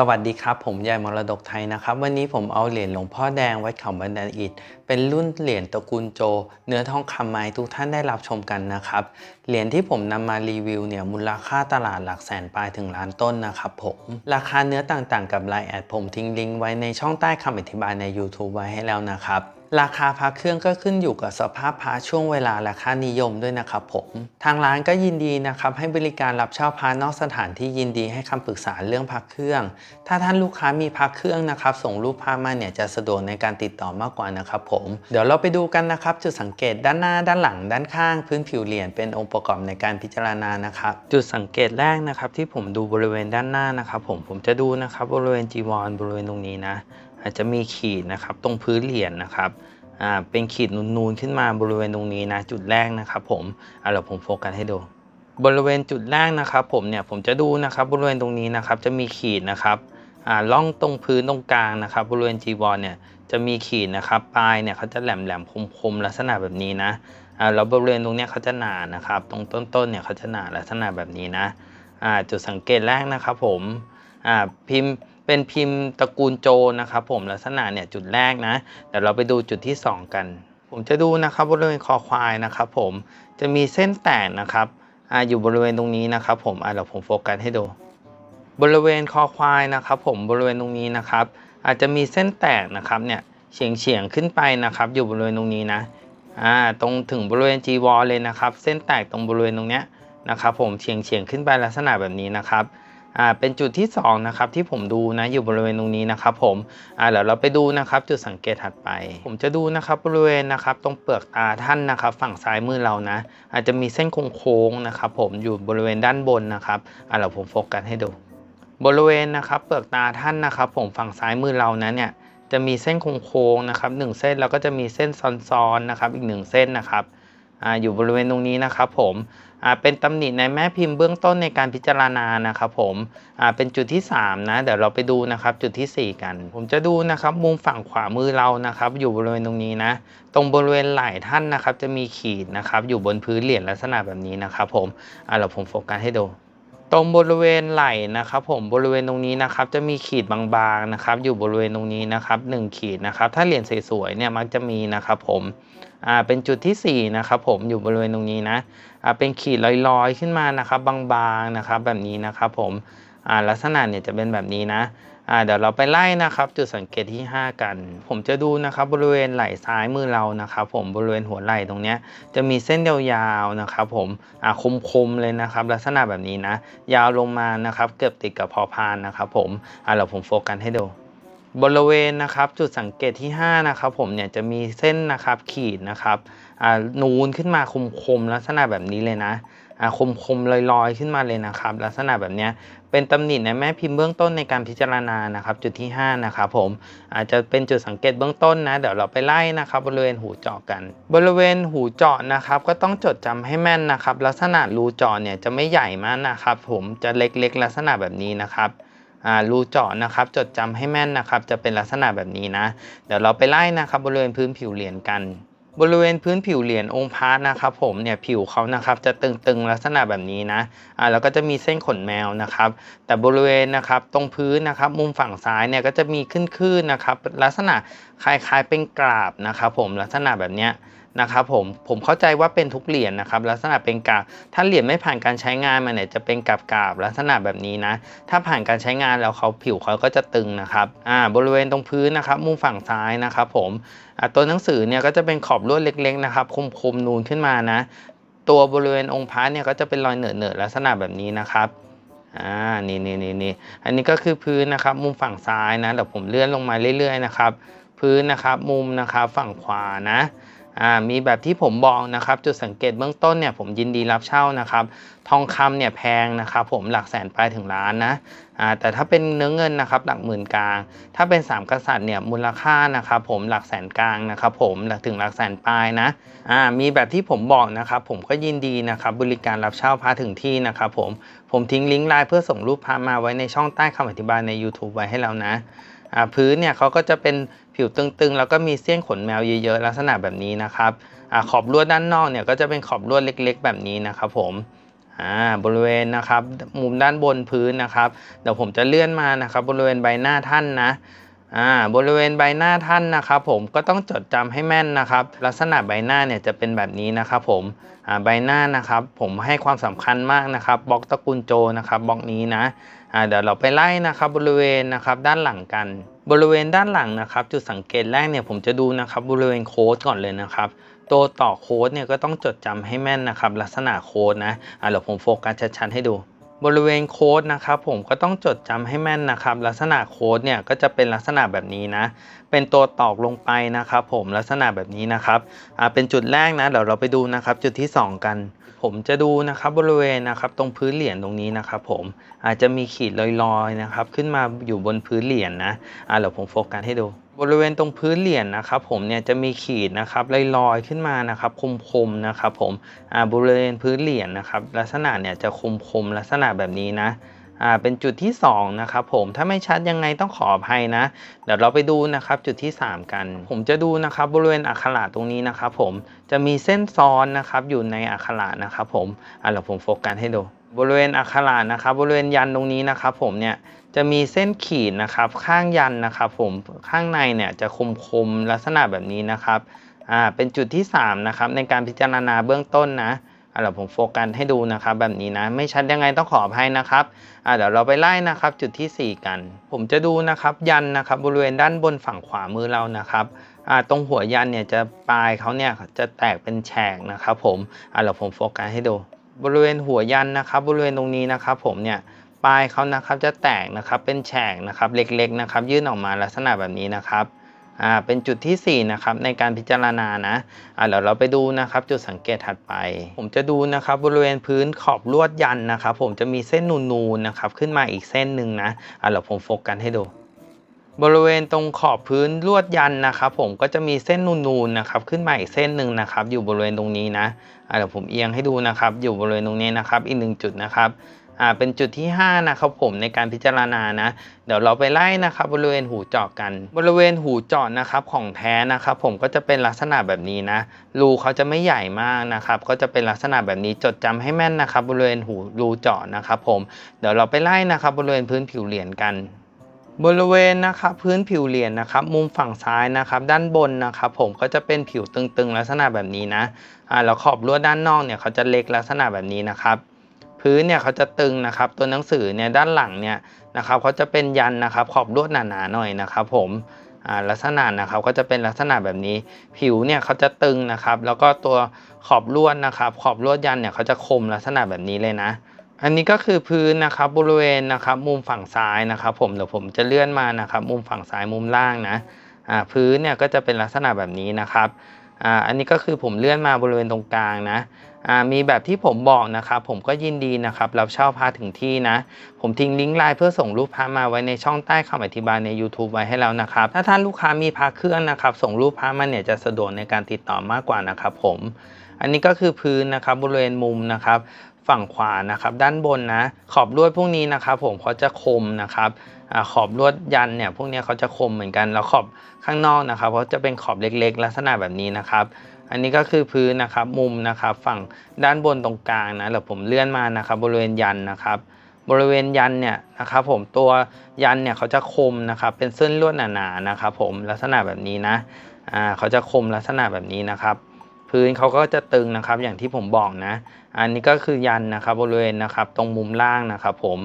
สวัสดีครับ ผมยายมรดกไทยนะครับ วันนี้ผมเอาเหรียญหลวงพ่อแดงวัดเขาบันไดอิฐเป็นรุ่นเหรียญตระกูลโจ เนื้อทองคำไม้ทุกท่านได้รับชมกันนะครับ เหรียญที่ผมนำมารีวิวเนี่ยมูลค่าตลาดหลักแสนปลายถึงล้านต้นนะครับผม ราคาเนื้อต่างๆ กับลายแอดผมทิ้งลิงก์ไว้ในช่องใต้คำอธิบายใน YouTube ไว้ให้แล้วนะครับ ราคาพระเครื่องก็ขึ้นอยู่กับสภาพพระช่วงเวลาและค่านิยมด้วยนะครับผม ทางร้านก็ยินดีนะครับให้บริการรับเช่าพระนอกสถานที่ยินดีให้คำปรึกษาเรื่องพระเครื่อง ถ้าท่านลูกค้ามีพระเครื่องนะครับ ส่งรูปพระมาเนี่ยจะสะดวกในการติดต่อมากกว่านะครับผม เดี๋ยวเราไปดูกันนะครับ จุดสังเกตด้านหน้าด้านหลัง ด้านข้าง พื้นผิวเหรียญเป็นองค์ประกอบในการพิจารณานะครับ จุดสังเกตแรกนะครับที่ผมดูบริเวณด้านหน้านะครับผมผมจะดูนะครับบริเวณจีวรบริเวณตรงนี้นะ อาจจะมีขีดนะครับตรงพื้นเหรียญนะครับเป็นขีดนูนๆขึ้นมาบริเวณตรงนี้นะจุดแรกนะครับ ผมเอาเดี๋ยวผมโฟกัสให้ดูบริเวณจุดแรกนะครับ ผมเนี่ยผมจะดูนะครับบริเวณตรงนี้นะครับจะมีขีดนะครับล่องตรงพื้นตรงกลางนะครับ บริเวณจีวรเนี่ยจะมีขีดนะครับปลายเนี่ยเขาจะแหลมแหลมคมๆลักษณะแบบนี้นะแล้วบริเวณตรงนี้เขาจะหนานะครับ ตรงต้นๆเนี่ยเขาจะหนาลักษณะแบบนี้นะจุดสังเกตแรกนะครับ ผมพิมพ์ เป็นพิมพ์ตระกูลโจนะครับ ผมลักษณะเนี่ยจุดแรกนะเดี๋ยวเราไปดูจุดที่ 2 กัน ผมจะดูนะครับบริเวณคอควายนะครับ ผมจะมีเส้นแตกนะครับอาอยู่บริเวณตรงนี้นะครับ ผมอ่าเดี๋ยวผมโฟกัสให้ดู บริเวณคอควายนะครับ ผมบริเวณตรงนี้นะครับ อาจจะมีเส้นแตกนะครับเนี่ยเฉียงเฉียงๆขึ้นไปนะครับ อยู่บริเวณตรงนี้นะอ่าตรงถึงบริเวณจีวรเลยนะครับ เส้นแตกตรงบริเวณตรงเนี้ยนะครับ ผมเฉียงเฉียงๆขึ้นไปลักษณะแบบนี้นะครับ อ่าเป็นจุดที่สองนะครับที่ผมดูนะอยู่บริเวณตรงนี้นะครับผมอ่าเดี๋ยวเราไปดูนะครับจุดสังเกตถัดไป ผมจะดูนะครับบริเวณนะครับตรงเปลือกตาท่านนะครับ ฝั่งซ้ายมือเรานะ อาจจะมีเส้นโค้งๆนะครับผมอยู่บริเวณด้านบนนะครับอ่าเดี๋ยวผมโฟกัสให้ดู บริเวณนะครับเปลือกตาท่านนะครับ ผมฝั่งซ้ายมือเรานะเนี่ยจะมีเส้นโค้งๆนะครับหนึ่งเส้นแล้วก็จะมีเส้นซ้อนๆนะครับอีกหนึ่งเส้นนะครับ ออยู่บริเวณตรงนี้นะครับผมเป็นตำหนิในแม่พิมพ์เบื้องต้นในการพิจารณานะครับผมเป็นจุดที่ 3 นะ เดี๋ยวเราไปดูนะครับจุดทีสี่ 4 กัน ผมจะดูนะครับมุมฝั่งขวามือเรานะครับ อยู่บริเวณตรงนี้นะ ตรงบริเวณไหล่ท่านนะครับ จะมีขีดนะครับ อยู่บนพื้นเหรียญลักษณะแบบนี้นะครับผมอ่าเราผมโฟกัสให้ดู ตรงบริเวณไหล่นะครับ ผมบริเวณตรงนี้นะครับ จะมีขีดบางๆนะครับ อยู่บริเวณตรงนี้นะครับหนึ่งขีดนะครับ ถ้าเหรียญสวยๆเนี่ยมักจะมีนะครับผมอ่าเป็นจุดที่สี่นะครับผมอยู่บริเวณตรงนี้นะอ่าเป็นขีดลอยๆขึ้นมานะครับ บางๆนะครับ แบบนี้นะครับ ผมอ่าลักษณะเนี่ยจะเป็นแบบนี้นะ อ่าเดี๋ยวเราไปไล่นะครับจุดสังเกตที่ 5 กัน ผมจะดูนะครับบริเวณไหล่ซ้ายมือเรานะครับ ผมบริเวณหัวไหล่ตรงเนี้ยจะมีเส้นยาวๆนะครับผมอ่าคมๆเลยนะครับ ลักษณะแบบนี้นะ ยาวลงมานะครับเกือบติดกับพอพานนะครับผมอ่าเราผมโฟกัสให้ดูบริเวณนะครับจุดสังเกตที่ 5 นะครับผมเนี่ยจะมีเส้นนะครับขีดนะครับ นูนขึ้นมาคมๆลักษณะแบบนี้เลยนะอ่าคมลอยๆ ขึ้นมาเลยนะครับ ลักษณะแบบนี้เป็นตำหนิในแม่พิมพ์เบื้องต้นในการพิจารณานะครับ จุดที่ 5 นะครับผมอาจจะเป็นจุดสังเกตเบื้องต้นนะ เดี๋ยวเราไปไล่นะครับ บริเวณหูเจาะกัน บริเวณหูเจาะนะครับ ก็ต้องจดจำให้แม่นนะครับ ลักษณะรูเจาะเนี่ยจะไม่ใหญ่มากนะครับ ผมจะเล็กๆ ลักษณะแบบนี้นะครับรูเจาะนะครับจดจำให้แม่นนะครับ จะเป็นลักษณะแบบนี้นะ เดี๋ยวเราไปไล่นะครับ บริเวณพื้นผิวเหรียญกัน บริเวณพื้นผิวเหรียญองค์พระนะครับผมเนี่ยผิวเขานะครับจะตึงๆลักษณะแบบนี้นะอ่าแล้วก็จะมีเส้นขนแมวนะครับ แต่บริเวณนะครับตรงพื้นนะครับมุมฝั่งซ้ายเนี่ยก็จะมีขึ้นๆนะครับลักษณะคล้ายๆเป็นกราบนะครับผมลักษณะแบบเนี้ย นะครับผมผมเข้าใจว่าเป็นทุกเหรียญนะครับลักษณะเป็นกราบถ้าเหรียญไม่ผ่านการใช้งานมาเนี่ยจะเป็นกราบๆลักษณะแบบนี้นะ ถ้าผ่านการใช้งานแล้วเขาผิวเขาก็จะตึงนะครับอ่าบริเวณตรงพื้นนะครับมุมฝั่งซ้ายนะครับผมอ่าตัวหนังสือเนี่ยก็จะเป็นขอบลวดเล็กๆนะครับคมๆนูนขึ้นมานะ ตัวบริเวณองค์พระเนี่ยก็จะเป็นรอยเหนอะๆลักษณะแบบนี้นะครับอ่า นี่นี่นี่นี่อันนี้ก็คือพื้นนะครับ มุมฝั่งซ้ายนะเดี๋ยวผมเลื่อนลงมาเรื่อยๆนะครับ พื้นนะครับ มุมนะครับ ฝั่งขวานะ มีแบบที่ผมบอกนะครับจุดสังเกตเบื้องต้นเนี่ยผมยินดีรับเช่านะครับ ทองคำเนี่ยแพงนะครับผมหลักแสนปลายถึงล้านนะแต่ถ้าเป็นเนื้อเงินนะครับหลักหมื่นกลาง ถ้าเป็นสามกษัตริย์เนี่ยมูลค่านะครับผมหลักแสนกลางนะครับผมหลักถึงหลักแสนปลายนะมีแบบที่ผมบอกนะครับผมก็ยินดีนะครับบริการรับเช่าพระถึงที่นะครับผมผมทิ้งลิงก์ไลน์เพื่อส่งรูปพระมาไว้ในช่องใต้คำอธิบายใน YouTube ไว้ให้แล้วนะ พื้นเนี่ยเขาก็จะเป็นผิวตึงๆ แล้วก็มีเสี้ยนขนแมวเยอะๆลักษณะแบบนี้นะครับอขอบลวดด้านนอกเนี่ยก็จะเป็นขอบลวดเล็ก ๆ แบบนี้นะครับผมอ่าบริเวณนะครับมุมด้านบนพื้นนะครับ เดี๋ยวผมจะเลื่อนมานะครับบริเวณใบหน้าท่านนะ อ่าบริเวณใบหน้าท่านนะครับผมก็ต้องจดจำให้แม่นนะครับ ลักษณะใบหน้าเนี่ยจะเป็นแบบนี้นะครับผมอ่าใบหน้านะครับ ผมให้ความสำคัญมากนะครับบล็อกตระกูลโจนะครับบล็อกนี้นะอ่าเดี๋ยวเราไปไล่นะครับบริเวณนะครับด้านหลังกัน บริเวณด้านหลังนะครับ จุดสังเกตแรกเนี่ยผมจะดูนะครับบริเวณโค้ดก่อนเลยนะครับตัวต่อโค้ดเนี่ยก็ต้องจดจำให้แม่นนะครับ ลักษณะโค้ดนะอ่าเดี๋ยวผมโฟกัสชัดๆให้ดู บริเวณโค้ดนะครับผมก็ต้องจดจำให้แม่นนะครับ ลักษณะโค้ดเนี่ยก็จะเป็นลักษณะแบบนี้นะ เป็นตัวตอกลงไปนะครับ ผมลักษณะแบบนี้นะครับอ่าเป็นจุดแรกนะเดี๋ยวเราไปดูนะครับ จุดที่ 2 กัน ผมจะดูนะครับบริเวณนะครับ ตรงพื้นเหรียญตรงนี้นะครับ ผมอาจจะมีขีดลอยๆนะครับ ขึ้นมาอยู่บนพื้นเหรียญนะอ่าเดี๋ยวผมโฟกัสให้ดู บริเวณตรงพื้นเหรียญนะครับผมเนี่ยจะมีขีดนะครับลอยๆขึ้นมานะครับคมๆนะครับผมอ่าบริเวณพื้นเหรียญนะครับลักษณะเนี่ยจะคมๆลักษณะแบบนี้นะอ่าเป็นจุดที่2นะครับผมถ้าไม่ชัดยังไงต้องขออภัยนะ เดี๋ยวเราไปดูนะครับจุดที่ 3 กัน ผมจะดูนะครับบริเวณอักขระตรงนี้นะครับผมจะมีเส้นซ้อนนะครับอยู่ในอักขระนะครับผมอ่าเดี๋ยวผมโฟกัสให้ดู บริเวณอักขระนะครับ บริเวณยันตรงนี้นะครับ ผมเนี่ยจะมีเส้นขีดนะครับ ข้างยันนะครับ ผมข้างในเนี่ยจะคมๆลักษณะแบบนี้นะครับอ่าเป็นจุดที่ 3 นะครับ ในการพิจารณาเบื้องต้นนะอ่าเดี๋ยวผมโฟกัสให้ดูนะครับ แบบนี้นะ ไม่ชัดยังไงต้องขออภัยนะครับอ่าเดี๋ยวเราไปไล่นะครับ จุดที่ 4 กัน ผมจะดูนะครับยันนะครับ บริเวณด้านบนฝั่งขวามือเรานะครับอ่าตรงหัวยันเนี่ยจะปลายเขาเนี่ยจะแตกเป็นแฉกนะครับ ผมอ่าเดี๋ยวผมโฟกัสให้ดู บริเวณหัวยันนะครับ บริเวณตรงนี้นะครับ ผมเนี่ยปลายเขานะครับจะแตกนะครับเป็นแฉกนะครับเล็กๆนะครับ ยื่นออกมาลักษณะแบบนี้นะครับอ่าเป็นจุดที่ 4 นะครับในการพิจารณานะอ่าเดี๋ยวเราไปดูนะครับ จุดสังเกตถัดไป ผมจะดูนะครับบริเวณพื้นขอบลวดยันนะครับ ผมจะมีเส้นนูนๆนะครับขึ้นมาอีกเส้นหนึ่งนะอ่าเดี๋ยวผมโฟกัสให้ดู บริเวณตรงขอบพื้นลวดยันนะครับ ผมก็จะมีเส้นนูนๆนะครับ ขึ้นมาอีกเส้นหนึ่งนะครับ อยู่บริเวณตรงนี้นะเดี๋ยวผมเอียงให้ดูนะครับ อยู่บริเวณตรงนี้นะครับ อีกหนึ่งจุดนะครับอ่าเป็นจุดที่ 5 นะครับผมในการพิจารณานะ เดี๋ยวเราไปไล่นะครับบริเวณหูเจาะกัน บริเวณหูเจาะนะครับของแท้นะครับผมก็จะเป็นลักษณะแบบนี้นะรูเขาจะไม่ใหญ่มากนะครับก็จะเป็นลักษณะแบบนี้จดจำให้แม่นนะครับบริเวณหูรูเจาะนะครับผมเดี๋ยวเราไปไล่นะครับบริเวณพื้นผิวเหรียญกัน บริเวณนะครับพื้นผิวเหรียญนะครับมุมฝั่งซ้ายนะครับด้านบนนะครับผมก็จะเป็นผิวตึงๆ ลักษณะแบบนี้นะอ่าแล้วขอบลวดด้านนอกเนี่ยเขาจะเล็กลักษณะแบบนี้นะครับพื้นเนี่ยเขาจะตึงนะครับตัวหนังสือเนี่ยด้านหลังเนี่ยนะครับเขาจะเป็นยันนะครับขอบลวดหนาๆหน่อยนะครับผมอ่าลักษณะนะครับก็จะเป็นลักษณะแบบนี้ ผิวเนี่ยเขาจะตึงนะครับ แล้วก็ตัวขอบลวดนะครับ ขอบลวดยันเนี่ยเขาจะคมลักษณะแบบนี้เลยนะ อันนี้ก็คือพื้นนะครับบริเวณนะครับมุมฝั่งซ้ายนะครับ ผมเดี๋ยวผมจะเลื่อนมานะครับ มุมฝั่งซ้ายมุมล่างนะอ่าพื้นเนี่ยก็จะเป็นลักษณะแบบนี้นะครับอ่าอันนี้ก็คือผมเลื่อนมาบริเวณตรงกลางนะอ่ามีแบบที่ผมบอกนะครับ ผมก็ยินดีนะครับรับเช่าพาถึงที่นะ ผมทิ้งลิงก์ไลน์เพื่อส่งรูปพระมาไว้ในช่องใต้คำอธิบายใน YouTube ไว้ให้แล้วนะครับ ถ้าท่านลูกค้ามีพระเครื่องนะครับ ส่งรูปพระมาเนี่ยจะสะดวกในการติดต่อมากกว่านะครับ ผมอันนี้ก็คือพื้นนะครับบริเวณมุมนะครับ ฝั่งขวานะครับ ด้านบนนะ ขอบลวดพวกนี้นะครับผมเขาจะคมนะครับอขอบลวดยันเนี่ยพวกนี้เขาจะคมเหมือนกันแล้วขอบข้างนอกนะครับเขาจะเป็นขอบเล็กๆ ลักษณะแบบนี้นะครับ อันนี้ก็คือพื้นนะครับมุมนะครับ ฝั่งด้านบนตรงกลางนะแล้วผมเลื่อนมานะครับ บริเวณยันนะครับบริเวณยันเนี่ยนะครับผมตัวยันเนี่ยเขาจะคมนะครับเป็นเส้นลวดหนาๆนะครับผมลักษณะแบบนี้นะอ่าเขาจะคมลักษณะแบบนี้นะครับ พื้นเขาก็จะตึงนะครับอย่างที่ผมบอกนะ อันนี้ก็คือยันนะครับบริเวณนะครับตรงมุมล่างนะครับผม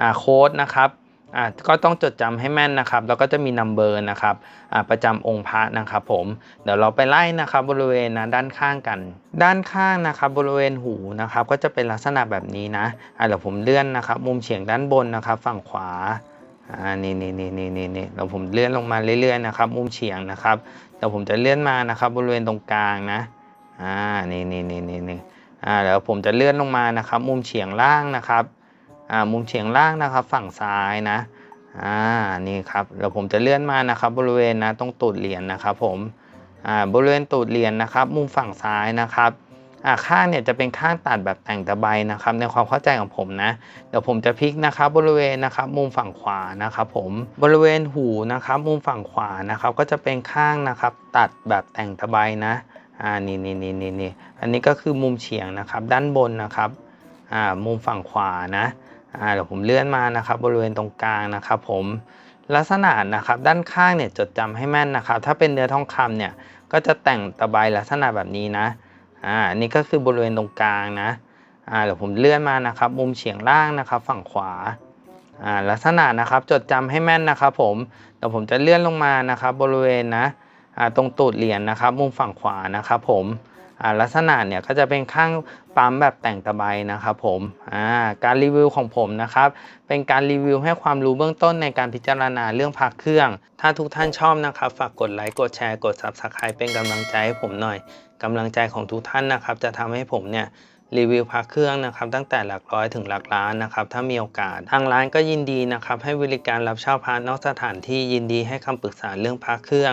อ่าโค้ดนะครับอ่าก็ต้องจดจำให้แม่นนะครับ แล้วก็จะมีนัมเบอร์นะครับอ่าประจำองค์พระนะครับผมเดี๋ยวเราไปไล่นะครับบริเวณนะด้านข้างกัน ด้านข้างนะครับบริเวณหูนะครับก็จะเป็นลักษณะแบบนี้นะอ่าเดี๋ยวผมเลื่อนนะครับ มุมเฉียงด้านบนนะครับ ฝั่งขวาอ่านี่นี่นี่นี่นี่นี่เดี๋ยวผมเลื่อนลงมาเรื่อยๆนะครับ มุมเฉียงนะครับเดี๋ยวผมจะเลื่อนมานะครับ บริเวณตรงกลางนะอ่านี่นี่นี่นี่นี่ อ่าเดี๋ยวผมจะเลื่อนลงมานะครับ มุมเฉียงล่างนะครับอ่ามุมเฉียงล่างนะครับ ฝั่งซ้ายนะอ่านี่ครับเดี๋ยวผมจะเลื่อนมานะครับ บริเวณนะตรงตูดเหรียญนะครับผมอ่าบริเวณตูดเหรียญนะครับ มุมฝั่งซ้ายนะครับอ่าข้างเนี่ยจะเป็นข้างตัดแบบแต่งตะไบนะครับ ในความเข้าใจของผมนะ เดี๋ยวผมจะพลิกนะครับ บริเวณนะครับ มุมฝั่งขวานะครับ ผมบริเวณหูนะครับ มุมฝั่งขวานะครับ ก็จะเป็นข้างนะครับ ตัดแบบแต่งตะไบนะ อ่านี่นี่นี่นี่นี่อันนี้ก็คือมุมเฉียงนะครับ ด้านบนนะครับอ่ามุมฝั่งขวานะอ่าเดี๋ยวผมเลื่อนมานะครับ บริเวณตรงกลางนะครับ ผมลักษณะนะครับด้านข้างเนี่ยจดจำให้แม่นนะครับ ถ้าเป็นเนื้อทองคำเนี่ยก็จะแต่งตะไบลักษณะแบบนี้นะอ่าอันนี่ก็คือบริเวณตรงกลางนะอ่าเดี๋ยวผมเลื่อนมานะครับ มุมเฉียงล่างนะครับ ฝั่งขวาอ่าลักษณะนะครับจดจำให้แม่นนะครับ ผมเดี๋ยวผมจะเลื่อนลงมานะครับ บริเวณนะอ่า ตรงตูดเหรียญนะครับ มุมฝั่งขวานะครับผมลักษณะเนี่ยก็จะเป็นข้างปั๊มแบบแต่งตะไบนะครับผมการรีวิวของผมนะครับ เป็นการรีวิวให้ความรู้เบื้องต้นในการพิจารณาเรื่องพักเครื่อง ถ้าทุกท่านชอบนะครับ ฝากกดไลค์กดแชร์กด Subscribe เป็นกำลังใจให้ผมหน่อยกำลังใจของทุกท่านนะครับ จะทำให้ผมเนี่ยรีวิวพักเครื่องนะครับตั้งแต่หลักร้อยถึงหลักล้านนะครับถ้ามีโอกาส ทางร้านก็ยินดีนะครับให้บริการรับเช่าพาร์ทนอกสถานที่ยินดีให้คำปรึกษาเรื่องพักเครื่อง